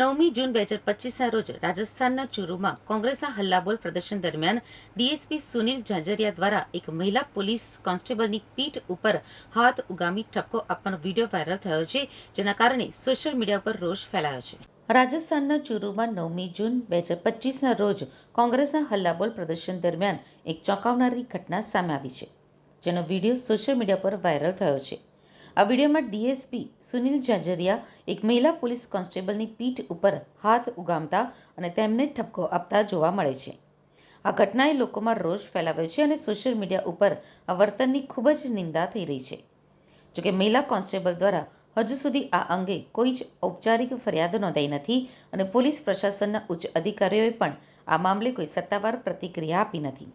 નવમી જૂન બે હજાર પચીસના રોજ રાજસ્થાનના ચુરુમાં કોંગ્રેસના હલ્લાબોલ પ્રદર્શન દરમિયાન ડીએસપી સુનિલ ઝાંઝરિયા દ્વારા એક મહિલા પોલીસ કોન્સ્ટેબલની પીઠ ઉપર હાથ ઉગામી ઠપકો આપવાનો વીડિયો વાયરલ થયો છે, જેના કારણે સોશિયલ મીડિયા પર રોષ ફેલાયો છે. રાજસ્થાનના ચુરુમાં નવમી જૂન બે હજાર પચીસના રોજ કોંગ્રેસના હલ્લાબોલ પ્રદર્શન દરમિયાન એક ચોંકાવનારી ઘટના સામે આવી છે, જેનો વીડિયો સોશિયલ મીડિયા પર વાયરલ થયો છે. આ વિડીયોમાં ડીએસપી સુનિલ ઝાંઝરિયા એક મહિલા પોલીસ કોન્સ્ટેબલની પીઠ ઉપર હાથ ઉગામતા અને તેમને ઠપકો આપતા જોવા મળે છે. આ ઘટનાએ લોકોમાં રોષ ફેલાવ્યો છે અને સોશિયલ મીડિયા ઉપર આ વર્તનની ખૂબ જ નિંદા થઈ રહી છે. જોકે મહિલા કોન્સ્ટેબલ દ્વારા હજુ સુધી આ અંગે કોઈ જ ઔપચારિક ફરિયાદ નોંધાઈ નથી અને પોલીસ પ્રશાસનના ઉચ્ચ અધિકારીઓએ પણ આ મામલે કોઈ સત્તાવાર પ્રતિક્રિયા આપી નથી.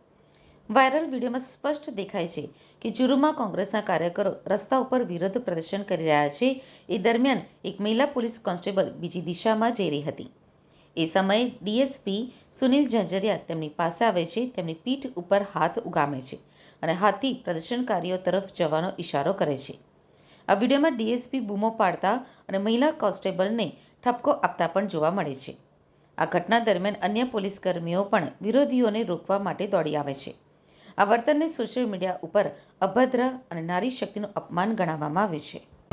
વાયરલ વિડીયોમાં સ્પષ્ટ દેખાય છે કે ચુરુમાં કોંગ્રેસના કાર્યકરો રસ્તા ઉપર વિરોધ પ્રદર્શન કરી રહ્યા છે. એ દરમિયાન એક મહિલા પોલીસ કોન્સ્ટેબલ બીજી દિશામાં જઈ રહી હતી. એ સમયે ડીએસપી સુનિલ ઝંઝરિયા તેમની પાસે આવે છે, તેમની પીઠ ઉપર હાથ ઉગામે છે અને હાથથી પ્રદર્શનકારીઓ તરફ જવાનો ઇશારો કરે છે. આ વિડીયોમાં ડીએસપી બૂમો પાડતા અને મહિલા કોન્સ્ટેબલને ઠપકો આપતા પણ જોવા મળે છે. આ ઘટના દરમિયાન અન્ય પોલીસ કર્મીઓ પણ વિરોધીઓને રોકવા માટે દોડી આવે છે. આ વર્તનને સોશિયલ મીડિયા ઉપર અભદ્ર અને નારી શક્તિનું અપમાન ગણાવવામાં આવે છે.